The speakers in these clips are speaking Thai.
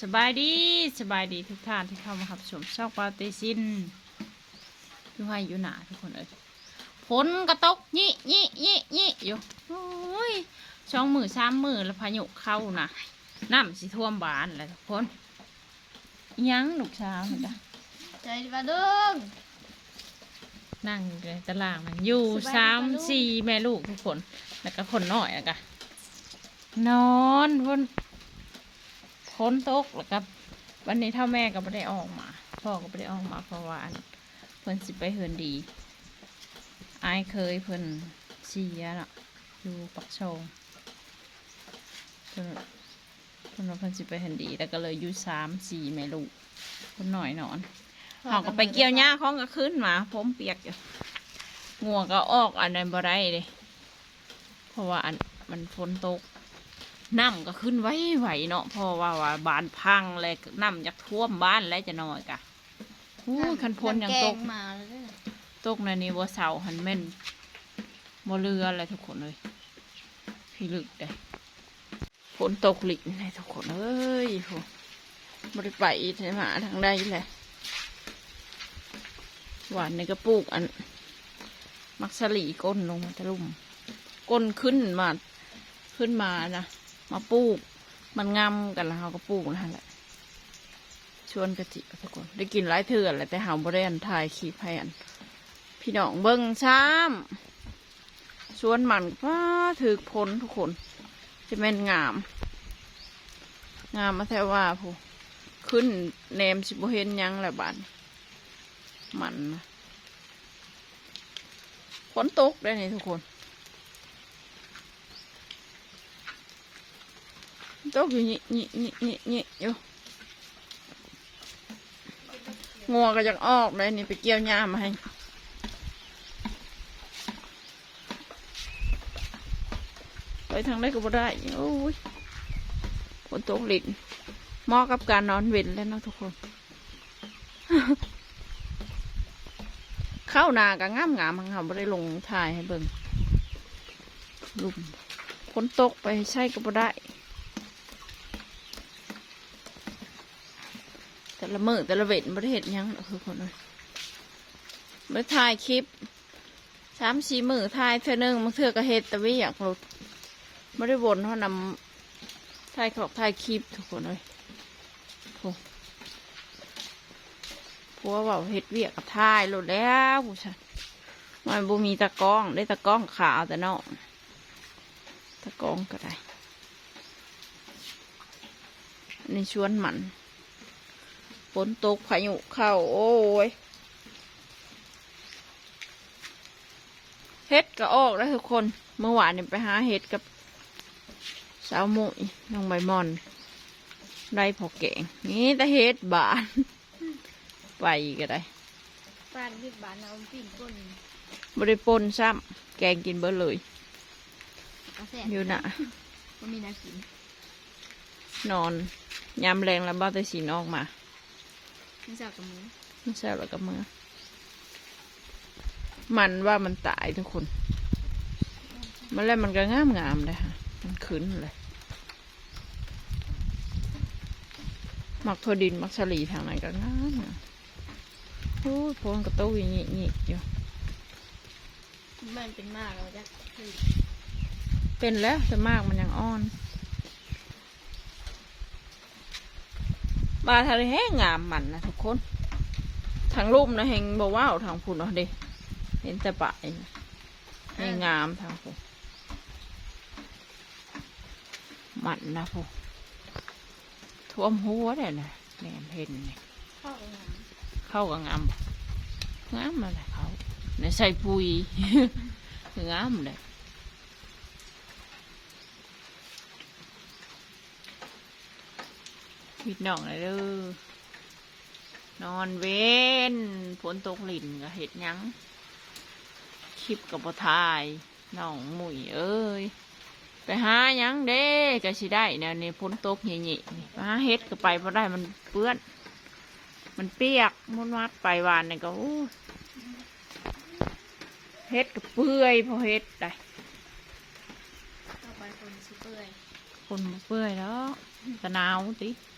สบายดีสบายดีทุกท่านที่เข้ามารับชมช่องปาเตซินอยู่ให้อยู่หนาทุกคนเอ้ยฝนกระตกยี่ยี่ยี่ยี่อยู่โอ้ยช่องมือสามมือแล้วพายุเข้านะน้ำสิท่วมบ้านเลยทุกคนอิหยังลูกสาวมันจ้ะใจดีป่ะลุงนั่งอยู่ในตารางมันอยู่สบายดีสามปะลูกสี่แม่ลูกทุกคนแล้วก็คนน้อยอะกะนอนฝน ฝนตกแล้วกับวันนี้เท่าแม่ก็ไม่ได้ออกมา พ่อก็ไม่ได้ออกมาเพราะว่าอันเพิ่นสิไปเฮือนดีอายเคยเพิ่นเสียน่ะอยู่ปักชงเพิ่นเพิ่นว่าเพิ่นสิไปเฮือนดี แล้วก็เลยอยู่สามสี่แม่ลูกคนหน่อยนอนเขาก็ไปเกี่ยวหญ้าของก็ขึ้นมาผมเปียกอยู่งัวก็ออกอันนั้นบ่ได้เลยเพราะว่าอันมันฝนตก น้ำก็ขึ้นไว้ไหวเนาะเพราะว่าว่าบ้านพังเลยน้ำจากท่วมบ้านแล้วจะน้อยกะอู้ยคันพลยังตกำแมาเลยเนี่ยตกในนี้ว่าเสาหันแม่นบ่เรืออะไรทุกคนเลย พี่ลึกได้ฝนตกหลิกเลยทุกคนเอ้ยโหบริไปใช่ไหมาทางใดเลยหวานในกระปุกอัน มักสลีก้นลงมาตะลุ่มก้นขึ้นมาขึ้นมานะ มาปลูก มันงามกันแล้วเราก็ปลูกนั่นแหละ ชวนกะจิทุกคนได้กินหลายเถื่อนแหละแต่หาบริเวณถ่ายขีแพนพี่น้องเบิ้งซ้ำชวนมันว้าถือผลทุกคน จะเป็นงาม งามมาแท้ว่าผู้ขึ้นแนมสิบเห็นยังแหละบานมันนะฝนตกได้นี่ทุกคน ตกอยู่นี่นี่นี่นี่นี่อยู่งัวก็จะออกเลยนี่ไปเกี่ยวหญ้ามาให้ไปทางได้ก็บ่ได้โอ้ยฝนตกลินเหมาะกับการนอนเว้นแล้วนะทุกคน เข้านาก็งามงามๆหังเขาไม่ได้ลงถ่ายให้เบิ่งลุมฝนตกไปใช่ก็บ่ได้ แต่ ละมือแต่ละเวทไม่ได้เห็นยังคือคนเลยไม่ถ่ายคลิปสามสี่มือถ่ายเท่านึงมันเถื่อก็เห็ดแต่ไม่อยากลดไม่ได้วนเพราะนำถ่ายขอกถ่ายคลิปทุกคนเลยโอ้เพราะว่าเว้าเห็ดเวียกกับถ่ายลดแล้วผู้ชายมันบ่มีตะก้องได้ตะก้องขาวแต่นอกตะก้องก็ได้อันชวนหมัน ฝนตกพายุเข้า โอ้ยเห็ดก็ออกแล้วทุกคนเมื่อวานนี่ไปหาเห็ดกับสาวมุยน้องใบมอนได้พอเก่งนี่แต่เห็ดบาน ไปก็ได้ปานพิษบานเอาปิ่นก้นบริปนซ้ำแกงกินเบิดเลยเอาแสอยู่น่ะมันมีนากิน นอนยามแรงแล้วบ้าแต่สีนออกมา ไม่จับกับมือไม่ใช่หรอกกับมือ มันว่ามันตายทุกคน มันแล้วมันก็งามงามๆเลยค่ะ มันขึ้นเลยมักทวดินมักสลีทางไหนก็งามงามโอ้ยพวงกระตุ้ยนี่นี่อยู่มันเป็นมากเราจะคือเป็นแล้วแต่มากมันยังอ่อน บาทะเลแห้งงามมันนะทุกคนทางรูปนะเฮงบอกว่าทางพุ่นเอาดิเห็นแต่ปะเองให้งงามทางพุ่นมันนะพุ่นท่วมหัวเลยนะแหนมเห็นนี่เข้ากับงานเข้ากับงามงามมาเลยเขาในใส่ปุยงามเลย มิดหน่องเลยเด้อนอนเว้นฝนตกหลินก็เห็ดหยังคลิปกับบทายน้องหมุยเอ้ยไปหาหยังเด้ก็สิได้เนี่ยนี่ฝนตกเหี่ยๆนี่ไปหาเห็ดก็ไปพอได้มันเปื้อน มันเปียกมุนวัดไปวานนี่ก็อู้เฮ็ดก็เปื่อยพอเฮ็ดได้เข้าไปคนชิเปื่อยคนบ่เปื่อยแล้วตะหนาวติอือะอืม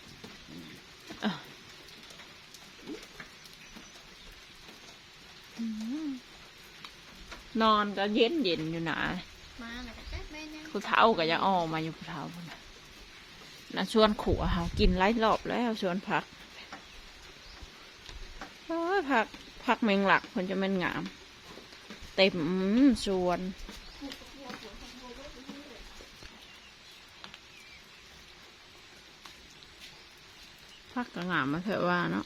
นอนก็เย็นเย็นอยู่นะมาแล้วก็แจ๊กแม่ยังผู้เฒ่าก็ยังออกมาอยู่ผู้เฒ่าพุ่นน่ะนะชวนขัวเขากินไล่รอบแล้วชวนพักโอ้ยผักผักเมงหลักคนจะแมันงาม เต็มชวน พักก็งามมาเถอะว่าเนาะ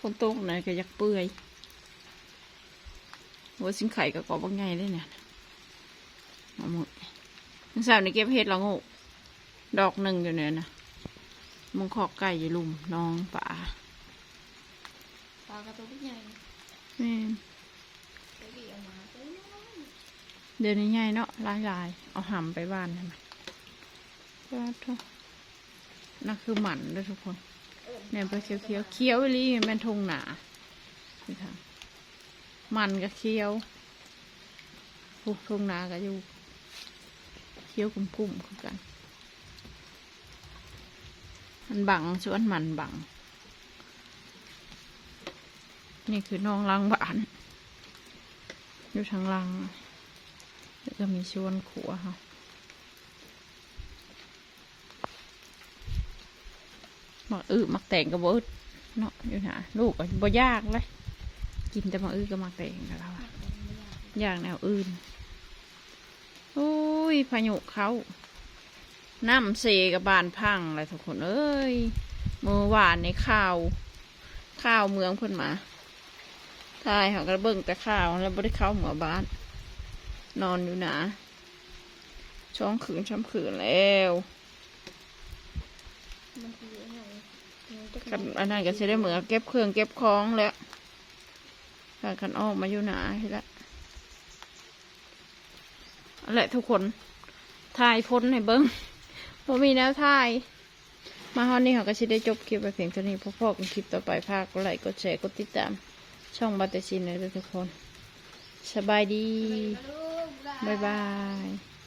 คนโต๊ะไหนก็อยักเปื่อยหัวสิงไข่ก็กรอบว่าไงเลยเนี่ยเอาหมดนังสาวนี่เก็บเห็ดละโงูดอกหนึ่งอยู่เนี่ยนะมึงขอกไก่อยู่ลุมน้องป่าปลากระตุ้นใหญ่แม่นไปบีออกมาเอ้ยเดี๋ยวนี้ใหญ่เนาะลายลายๆเอาหำไปบ้านทำไมก็ทุกนั่นคือหมันด้วยทุกคน เนี่ยไปเคี้ยวเคี้ยวเคี้ยวอีลีแม่นทงหนานี่ค่ะมันก็เคี้ยวพวกทงหนาก็อยู่เคี้ยวกุ้มกุ้มๆคือกัน มันบังชวนมันบัง นี่คือน้องล้างบานอยู่ทางล่างแล้วก็มีชวนขัวค่ะ มักอือมักแต่งกับบอึดเนาะอยู่นะลูกก็บ่ยากเลย กินแต่มักอือก็มักแต่งกับเราอยากแนวอื่นโอ้ยพายุเขาน้ำเซกับบานพังเลยทุกคนเอ้ยมือหวานในข้าว ข้าวเมืองเพิ่นมาทายเขาก็เบิ่งแต่ข้าวแล้วบ่ได้เข้าหมู่บ้าน นอนอยู่นะช่องคืนช้ำคืนแล้ว มันคืออะไรมันจะกันอันนั้นก็จะได้เหมือนเก็บเครื่องเก็บของแล้วพากันออกมาอยู่หนาทีละอันแหละทุกคนทายพ้นให้เบิ้งพอมีแนวทาย มาฮอนนี้เขาก็จะได้จบคลิปไปเพียงเท่านี้พอพอกันคลิปต่อไปพากกดไลค์กดแชร์กดติดตาม ช่องบัตเตชินเลยทุกคน สบายดีลูกได้บ๊ายบาย